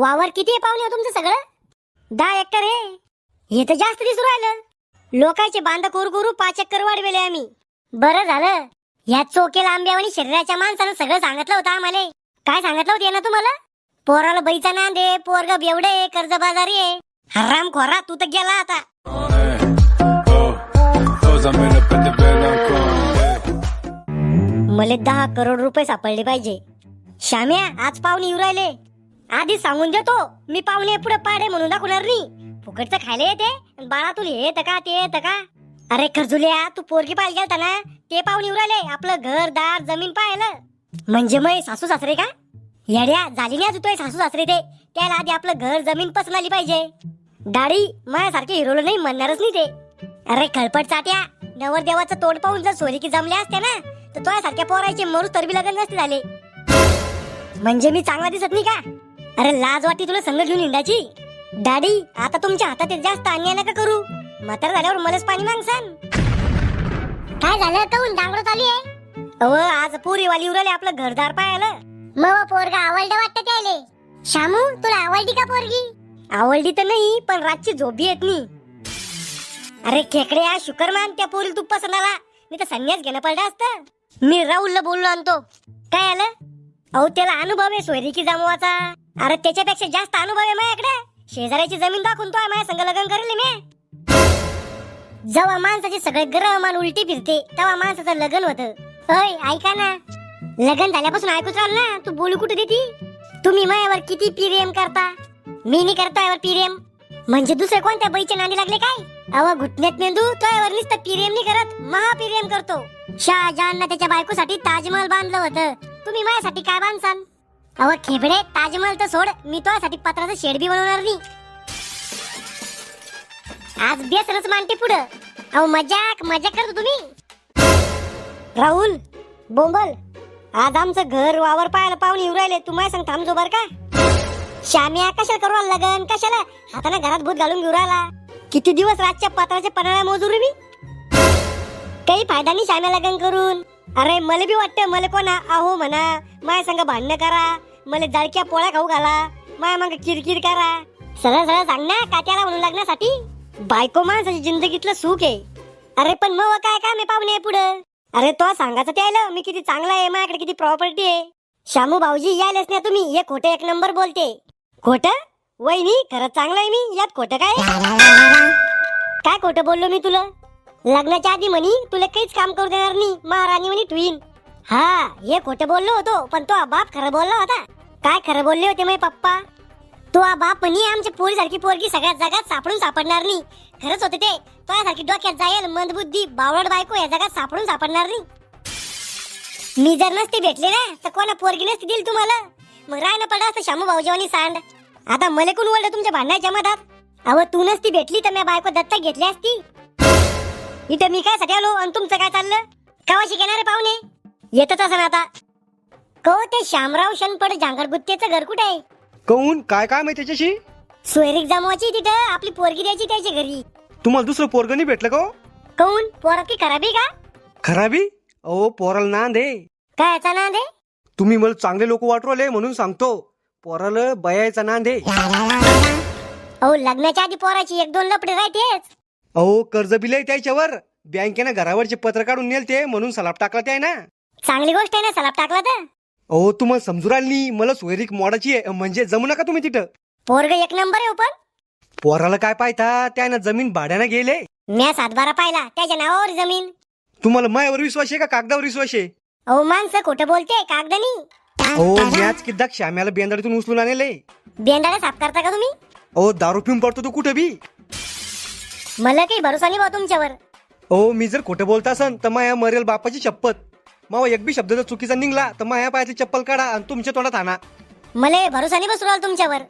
वावर किती आहे पाहुणे हो तुमचं सगळं? दहा एकर आहे. हे तर जास्त दिसू राहिलं. लोकांचे बांध कोरू कोरू पाच एकर वाढवेले आम्ही. बरं झालं. या चोकेला आंब्यावानी शरीराच्या माणसानं सगळं सांगितलं होतं आम्हाला. काय सांगितलं होतं ना तुम्हाला? पोराला बैचा नांदे पोरग बेवडे कर्ज बाजारी आहे. हराम खोरा तू तर गेला आता. मले दहा करोड रुपये सापडले पाहिजे. श्याम्या आज पाहुणे येऊ राहिले. आधी सांगून देतो. मी पाहुणे पुढे पाडे म्हणून दाखवणार नाही. फुकटचं खायला येते. आणि बाळा तुला हे येतं का ते येतं का? अरे खरजुल्या तू पोरगी पाहिजे गेलता ना? ते पाहुणे उराले राहिले आपलं घर दार जमीन पाहिलं म्हणजे मग सासू सासरे का? येड्या झाली नाही अजून तोय सासू सासरे ते. त्याला आधी आपलं घर जमीन पसंत आली पाहिजे. दाढी माझ्यासारखे हिरो नाही म्हणणारच नाही ते. अरे खळपट चाट्या. नवरदेवाचं तोंड पाहून जर सोरी की जमल्या असत्या ना तर तुझ्यासारख्या पोरायचे मरूस तरबी लग्न नसते झाले. म्हणजे मी चांगला दिसत नाही का? अरे लाज वाटते तुला संग घेऊन हिंडाची दाढी आता तुमच्या हातात जास्त अन्याय नका करू. म्हातार झाल्यावर मलाच पाणी मागसान. काय झालं? काऊन डांगडो चालू आहे? अव आज पोरीवाली उराले आपलं घरदार पाहायला. मग पोरगा आवडलं वाटतं त्याले? शामू तुला आवडली का पोरगी? आवडली तर नाही पण रातची झोपी येत नाही. अरे खेकड्या शुकरमान त्या पोरी तू पसंत आला मी तर संन्यास घेणं पडलं असतं. मी राहुलला बोललो आणतो. काय आलं? अहो त्याला अनुभव आहे सोयरिकी जमवाचा अरे त्याच्यापेक्षा जास्त अनुभव आहे माझ्याकडे. शेजाऱ्याची जमीन दाखवून तो माझ्या संग लग्न करेल मी. जेव्हा माणसाचे सगळे ग्रह मान उलटी फिरते तेव्हा माणसाचं लग्न होतं. होय ऐका ना. लग्न झाल्यापासून ऐकूच राहिल ना तू बोलू कुठे देती? तुम्ही मायावर किती प्रेम करता? मी नाही करतो यावर प्रेम. म्हणजे दुसरे कोणत्या बाईचे नांदी लागले काय? अव घुटण्यात मेंदू तो यावर नुसतं प्रेम नाही करत. महाप्रेम करतो. शाहजहान त्याच्या बायकोसाठी ताजमहल बांधलं होतं. तुम्ही माझ्यासाठी काय बांधसान अव खेबडे ताजमहल तर सोड. मी तुझ्यासाठी पत्राचं शेड बी बनवणार नाही. आज बेसरच मानते पुढं. अहो मजाक मजाक करतो तुम्ही. राहुल बोंबल. आज आमचं घर वावर पाहायला पाहुणे येऊ राहिले. तू माझ्या सांग थांबजो बर का? श्याम्या कशाला करू लगन? कशाला? हाताने घरात भूत घालून घेऊ राहिला. किती दिवस रातच्या पत्राच्या पणाला मोजू मी काही फायदा नाही श्याम्या लगन करून. अरे मला बी वाटतं मला कोणा आहो म्हणा माझ्या संग भांडणं करा. मला जळक्या पोळ्या खाऊ घाला. माया मग किरकिर करा. सरळ सरळ सांग ना काट्याला म्हणून लग्नासाठी बायको माणसाची जिंदगीतलं सुख आहे. अरे पण मग काय काय आहे पाहुणे पुढं? अरे तो सांगायचं त्याला मी किती चांगला आहे माझ्याकडे किती प्रॉपर्टी आहे. शामू भाऊजी यायलाच ना तुम्ही हे खोटं एक नंबर बोलते. खोट? वहिनी खरंच चांगलं आहे मी यात खोटं काय? काय खोटं बोललो मी तुला? लग्नाच्या आधी म्हणी तुला काहीच काम करू देणार नाही महाराणी म्हणी ट्विन हा हे खोटं बोललो होतो पण तो बाप खरं बोलला होता. काय खरं बोलले होते माझे पप्पा? तो बाप म्हणी आमच्या पोरीसारखी पोरगी सगळ्या जगात सापडून सापडणार नाही. खरंच होते ते. तुझ्यासारखी डोक्यात जाईल मंदबुद्धी बावळट बायको या जगात सापडून सापडणार नाही. मी जर नसते भेटले ना तर कोणा पोरगी नसती दिली तुम्हाला? मग राय ना पडा असतं शामू भाऊजेवानी सांड. आता मले कोण वळलं तुमच्या भांडणाच्या मधात? अहो तू नसती भेटली तर मी बायको दत्तक घेतली असती. इथं मी काय सगळ्या आलो आणि तुमचं काय चाललं? कवा घेणारे पाहुणे? येतच असं आता. को ते शामराव शनपड जांगर गुत्तेचं घर कुठे आहे? कहून काय काय माहिती त्याच्याशी? सोयरीक जमवायची तिथं? आपली पोरगी द्यायची त्याच्या घरी. तुम्हाला दुसरं पोरग नाही भेटलं का हो? कौन? पोरा की खराबी का? खराबी? अहो पोराला नांद आहे. काय याचा नाद आहे? तुम्ही मला चांगले लोक वाटवले म्हणून सांगतो. पोराला बयायचा नांद आहे. अहो लग्नाच्या आधी पोराची एक दोन लपडे राहतेच. अहो कर्ज बिल आहे त्याच्यावर. बँकेनं घरावरचे पत्र काढून नेलते म्हणून सलाप टाकला ते आहे ना चांगली गोष्ट आहे ना सलाप टाकला तर. अहो तुम्हाला समजू राहिली मला सोयरीक मोडाची आहे. म्हणजे जमू नका तुम्ही तिथं. पोरग एक नंबर आहे हो पण. पोराला काय पाहता? त्यानं जमीन भाड्यानं गेले. म्या सातबारा पाहिला. त्याच्या नावावर जमीन. तुम्हाला मायावर विश्वास आहे का? कागदावर विश्वास आहे? अहो माणसं खोटं बोलते. कागदनी. अहो मॅच किद्दा श्याम्याला बेंदाडीतून उचलून आणले. बेंदाडा साफ करता का तुम्ही? अहो दारू पिऊन पडतो तू कुठं बी? मला काही भरोसा नाही बा तुमच्यावर. अहो मी जर खोटं बोलत असन तर माया मरेल बापाची शपथ. मावा एक बी शब्द जर चुकीचा निघला तर माया पायाची चप्पल काढा आणि तुमच्या तोंडात आणा. मला भरोसा नाही बसू राहिला तुमच्यावर.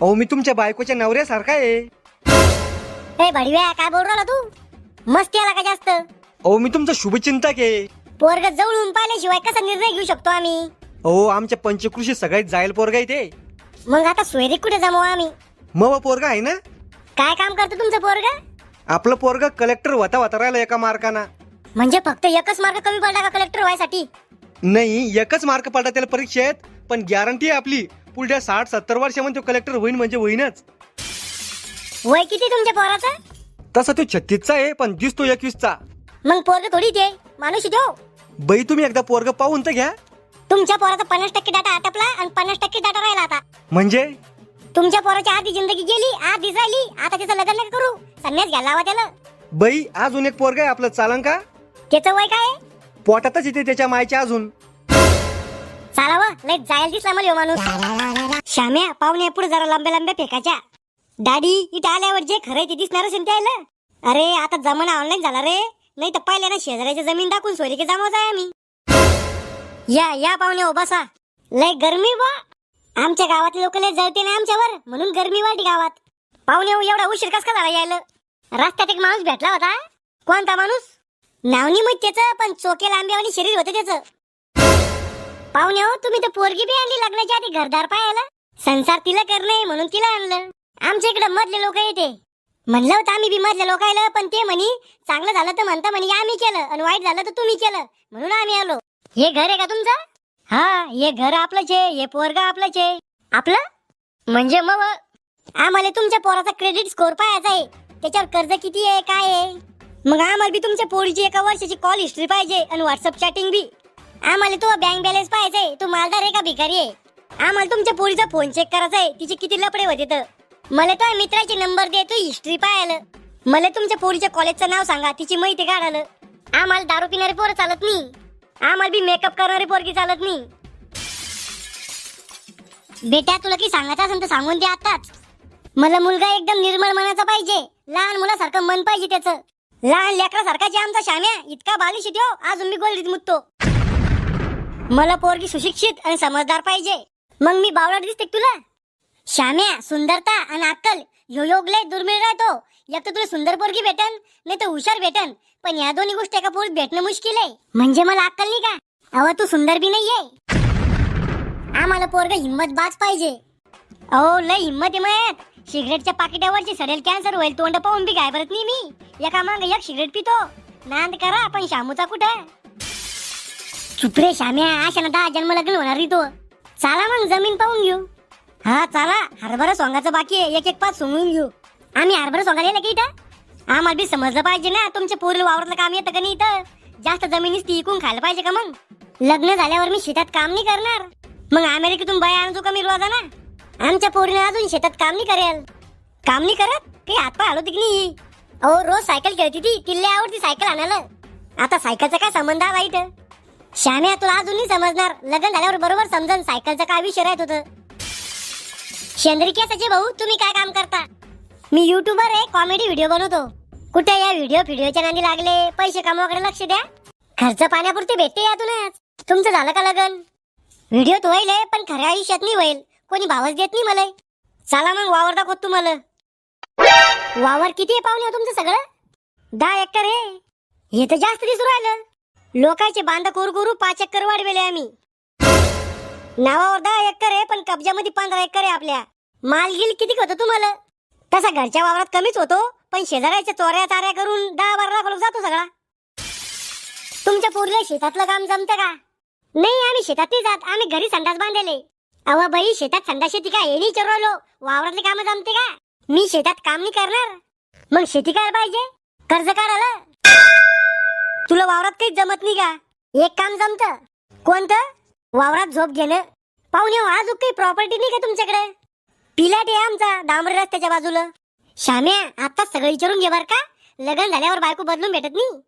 अहो मी तुमच्या बायकोच्या नवऱ्यासारखा आहे. ए भडव्या काय बोल राहिला तू? मस्ती आला का जास्त? अहो मी तुमचा शुभचिंतक आहे. पोरग जवळून पाहिल्याशिवाय कसा निर्णय घेऊ शकतो आम्ही? अहो आमच्या पंचकृषी सगळ्यात जायल पोरगा ते. मग आता सोयरीक कुठे जमवू आम्ही? मग पोरगा आहे ना? काय काम करतो तुमचं पोरग? आपलं पोरगा कलेक्टर होता होता राहिला एका मार्काना. म्हणजे फक्त एकच मार्क कमी पडला का कलेक्टर व्हायसाठी? नाही एकच मार्क पडला त्याला परीक्षेत पण गॅरंटी आहे आपली. पुढल्या साठ सत्तर वर्षामध्ये तो कलेक्टर होईन म्हणजे होईनच. वय किती तुमच्या पोराचं? तसा तो छत्तीसचा आहे पण दिसतो एकवीसचा. मग पोरग थोडी ते माणूस देऊ बाई तुम्ही एकदा पोरग पाहून तर घ्या. तुमच्या पोराचा पन्नास टक्के डाटा आटपला आणि पन्नास टक्के डाटा राहिला आता. म्हणजे? तुमच्या पोराची आधी जिंदगी गेली आधीच राहिली आता त्याचं लग्न नका करू. संन्यास घ्यायला हवा त्याला बाई अजून एक पोरग आहे आपलं चालन का? त्याचं वय काय? आहे? पोटातच येते त्याच्या मायच्या अजून. चालावं लय जायला दिसला मला ह्यो माणूस. श्याम्या पाहुणे पुढे जरा लांब्या लांब्या फेकायच्या दाडी इथं आल्यावर जे खरंय ते दिसणार असेल त्याला? अरे आता जमाना ऑनलाईन झाला रे. नाही तर पहिले ना शेजाऱ्याची जमीन दाखवून सोयरी की जमावत आहे आम्ही. या या पाहुणे हो बसा. लय गरमी बा आमच्या गावातले लोक लय जळते ना आमच्यावर. म्हणून गरमी वाढली गावात. पाहुणे हो एवढा उशीर कस का झाला यायला? रस्त्यात एक माणूस भेटला होता. कोणता माणूस? नाव नाही त्याचं पण चोके लांब्यावानी शरीर होतं त्याचं. पाहुणे हो तुम्ही तर पोरगी बी आणली लग्नाच्या आधी घरदार पाहायला. संसार तिला करणे म्हणून तिला आणलं. आमच्या इकडे मधले लोक येते म्हणलं होतं आम्ही बी मधल्या लोक पण ते म्हणी चांगलं झालं तर म्हणता म्हणे आम्ही केलं आणि वाईट झालं तर तुम्ही केलं म्हणून आम्ही आलो. हे घर आहे का तुमचं? हा हे घर आपलंच आहे हे पोरग आपलंच आहे. आपलं? म्हणजे मग? आम्हाला तुमच्या पोराचा क्रेडिट स्कोअर पाहायचा आहे. त्याच्यावर कर्ज किती आहे काय आहे? मग आम्हाला बी तुमच्या पोरीची एका वर्षाची कॉल हिस्ट्री पाहिजे आणि व्हॉट्सअप चॅटिंग बी. आम्हाला तो बँक बॅलन्स पाहिजे तू मालदार आहे का भिकारी आहे? आम्हाला तुमच्या पोरीचा फोन चेक करायचा आहे. तिचे किती लपडे होते तर. मला तो मित्राचे नंबर दे तू हिस्ट्री पाहायला. मला तुमच्या पोरीच्या कॉलेजचं नाव सांगा. तिची माहिती काढाल आम्हाला दारू पिणारी पोरं चालत नाही. आम्हाला बी मेकअप करणारी पोरगी चालत नाही. बेटा तुला की सांगायचं असेल तर सांगून दे आताच मला मुलगा एकदम निर्मळ मनाचा पाहिजे. लहान मुलासारखं मन पाहिजे त्याचं. लहान लेकरासारखा जे आमचा शाम्या इतका बालिश ठेव अजून मी गोल मुततो. मला पोरगी सुशिक्षित आणि समजदार पाहिजे. मग मी बावळा दिसते तुला? श्याम्या सुंदरता आणि अक्कल यो योग लय दुर्मिळ राहतो. एक तर तुला सुंदर पोरगी भेटन नाही तर हुशार भेटन पण या दोन्ही गोष्टी एका पोरीत भेटणं मुश्किल आहे. म्हणजे मला अक्कल नाही का? अव तू सुंदर बी नाहीये. आम्हाला पोरग हिम्मत बाज पाहिजे. अहो लय हिम्मत आहे मयात. सिगरेटच्या पाकिटावरची सडेल कॅन्सर होईल तोंड पाहून बी काय परत नाही मी. एका मांग एक सिगरेट पितो. नांद करा पण शामूचा कुठं? चुप रे श्याम्या अशा दहा जन्म लग्न होणार रे तो. चला मग जमीन पाहून घेऊ. हा चला. हरभरा सोंगाचं बाकी आहे. एक एक पाच सोंगून घेऊ. आम्ही हरभरा सोंगा ना की इथं? आम्हाला बी समजलं पाहिजे ना. तुमच्या पोरीला वावरातलं काम येतं का नाही इथं? जास्त जमिनीच ती इकून खायला पाहिजे का मग? लग्न झाल्यावर मी शेतात काम नाही करणार. मग अमेरिकेतून बाय आणतो का मी रोजा ना आमच्या पोरीने अजून शेतात काम नाही करेल. काम नाही करत? काही हातपाय आलो की नाही? अहो रोज सायकल खेळती ती तिल्ले आवडती सायकल आणायला. आता सायकलचा काय संबंध आला इथं श्याम्या तुला अजून नाही समजणार. लग्न झाल्यावर बरोबर समजन सायकलचा काय विषय राहत होतं? शेंद्रिके सचे भाऊ तुम्ही काय काम करता? मी युट्यूबर आहे कॉमेडी व्हिडिओ बनवतो. कुठे या व्हिडिओ व्हिडिओच्या नांदी लागले? पैसे कमावाकडे लक्ष द्या. खर्च पाण्यापुरते भेटते यातूनच. तुमचं झालं का लग्न? व्हिडिओ तो होईल पण खऱ्या आयुष्यात नाही होईल. कोणी भावच देत नाही मला चला मग वावर दाखवत तुम्हाला. वावर किती आहे पाहुणे हो तुमचं सगळं? दहा एकर आहे. हे तर जास्त दिसू राहिलं. लोकांचे बांध कोरू करू पाच एकर वाढवेले आम्ही. नावावर दहा एकर आहे पण कब्जामध्ये पंधरा एकर आहे आपल्या. मालगिल किती होतं तुम्हाला? तसा घरच्या वावरात कमीच होतो पण शेजाऱ्याच्या चोऱ्या चाऱ्या करून दहा बारा लाख जातो सगळा. तुमच्या पूर्ण शेतातलं काम जमतं का? नाही आम्ही शेतात नाही जात. आम्ही घरी संडास बांधले अव बाई शेतात संडास शेती का येणी चरवलो वावरातले काम जमते का? मी शेतात काम नाही करणार. मग शेती करायला पाहिजे? कर्ज काढायला? तुला वावरात काहीच जमत नाही का? एक काम जमत. कोणतं? वावरात झोप घेणं. पाहुणे आज काही प्रॉपर्टी नाही का तुमच्याकडे? पिलाट आहे आमचा डांबरी रस्त्याच्या बाजूला. श्याम्या आता सगळं विचारून घे बर का. लग्न झाल्यावर बायको बदलून भेटत नाही.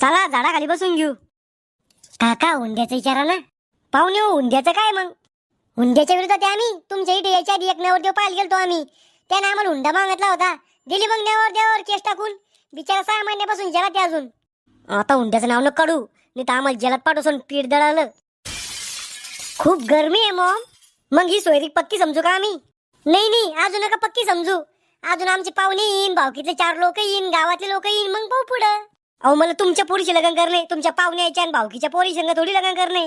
चला झाडाखाली बसून घेऊ. काका हुंड्याचा विचारा ना पाहुणे हो हुंड्याचं काय मग? हुंड्याच्या विरोधात आहे आम्ही. तुमच्या इथे याच्या आधी एक नवरदेव पाहायला गेलतो आम्ही. त्याने आम्हाला हुंडा मागितला होता. दिली मग नवरदेवावर केस टाकून. बिचारा सहा महिन्यापासून जगात आहे अजून. आता हुंड्याचं नाव न काढू. नाही तर आम्हाला जलात पाठवून पीठ दळालं. खूप गरमी आहे मॉम. मग ही सोयरी पक्की समजू का आम्ही? नाही नाही अजून नका पक्की समजू. अजून आमचे पाहुणे येईन भावकीतले चार लोक येईन गावातले लोक येईन मग पाहू पुढं. अहो मला तुमच्या पोरीचे लग्न करणे तुमच्या पाहुण्याच्या आणि भावकीच्या पोरी संग थोडी लग्न करणे.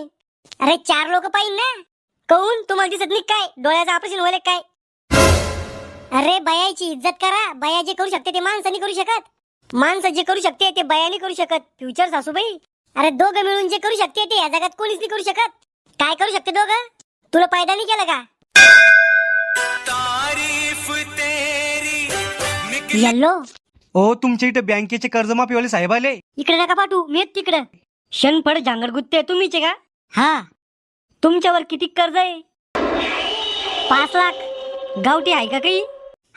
अरे चार लोक पाहिजे ना? कहून तुम्हाला दिसत नाही काय? डोळ्याचं ऑपरेशन व्हायला काय? अरे बयाची इज्जत करा. बया जे करू शकते ते माणसाने करू शकत. माणसं जे करू शकते ते बयाने करू शकत. फ्युचर सासूबाई. अरे दोघं मिळून जे करू शकते ते या जगात कोणीच नाही करू शकत. काय करू शकते दोघं? तुला फायदा नाही केला का? येल्लो. हो तुमच्या इथे बँकेचे कर्जमाफीवाले साहेब आले. इकडे नका पाठवू. मी येत तिकडं. क्षणफड झांगर गुत्ते तुम्हीचे का? हा. तुमच्यावर किती कर्ज आहे? पाच लाख. गावठी आहे का काही?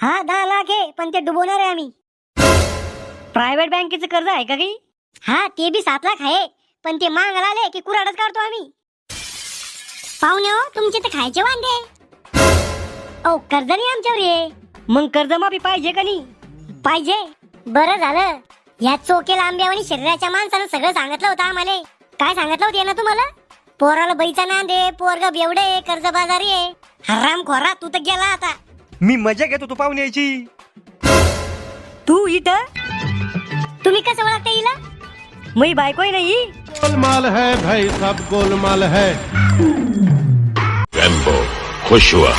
हा दहा लाख आहे पण ते डुबवणार आहे आम्ही. प्रायव्हेट बँकेचं कर्ज आहे का काही? हा ते बी सात लाख आहे पण ते मागायला आले की कुराडच काढतो आम्ही. पाहुणे हो तुमचे तर खायचे वांदे. ओ कर्ज नाही आमच्यावर ये मग कर्जमाफी पाहिजे का नाही? पाहिजे. बरं झालं. या चोके लांब्या आणि शरीराच्या माणसानं सगळं सांगितलं होतं आम्हाला. काय सांगितलं होतं ना तुम्हाला? पोराला बैचा नांदे पोरग बेवडे कर्ज बाजारी हराम खोरा तू तर गेला आता. मी मजा घेत होतो पाहुणे यायची. तू इथं? तुम्ही कसं ओळखता हिला? मी बायकोय नाही गोलमाल है भाई सब गोलमाल है. रैम्बो खुश हुआ।